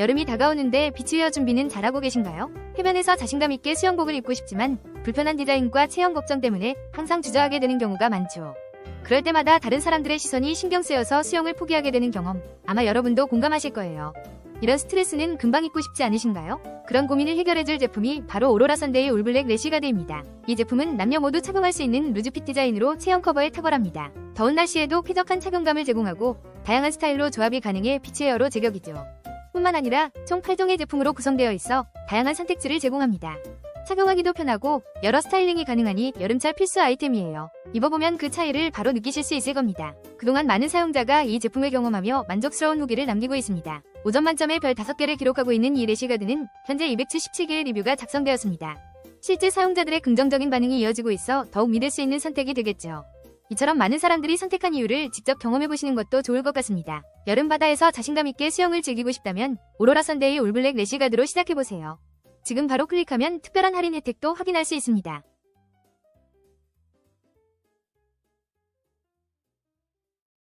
여름이 다가오는데 비치웨어 준비는 잘하고 계신가요? 해변에서 자신감 있게 수영복을 입고 싶지만 불편한 디자인과 체형 걱정 때문에 항상 주저하게 되는 경우가 많죠. 그럴 때마다 다른 사람들의 시선이 신경 쓰여서 수영을 포기하게 되는 경험 아마 여러분도 공감하실 거예요. 이런 스트레스는 금방 잊고 싶지 않으신가요? 그런 고민을 해결해줄 제품이 바로 오로라 선데이 올블랙 래쉬가드입니다. 이 제품은 남녀 모두 착용할 수 있는 루즈핏 디자인으로 체형 커버에 탁월합니다. 더운 날씨에도 쾌적한 착용감을 제공하고 다양한 스타일로 조합이 가능해 비치웨어로 제격이죠. 뿐만 아니라 총 8종의 제품으로 구성되어 있어 다양한 선택지를 제공합니다. 착용하기도 편하고 여러 스타일링이 가능하니 여름철 필수 아이템이에요. 입어보면 그 차이를 바로 느끼실 수 있을 겁니다. 그동안 많은 사용자가 이 제품을 경험하며 만족스러운 후기를 남기고 있습니다. 5점 만점에 별 5개를 기록하고 있는 이 레시가드는 현재 277개의 리뷰가 작성되었습니다. 실제 사용자들의 긍정적인 반응이 이어지고 있어 더욱 믿을 수 있는 선택이 되겠죠. 이처럼 많은 사람들이 선택한 이유를 직접 경험해보시는 것도 좋을 것 같습니다. 여름 바다에서 자신감 있게 수영을 즐기고 싶다면 오로라 선데이 올블랙 레시가드로 시작해보세요. 지금 바로 클릭하면 특별한 할인 혜택도 확인할 수 있습니다.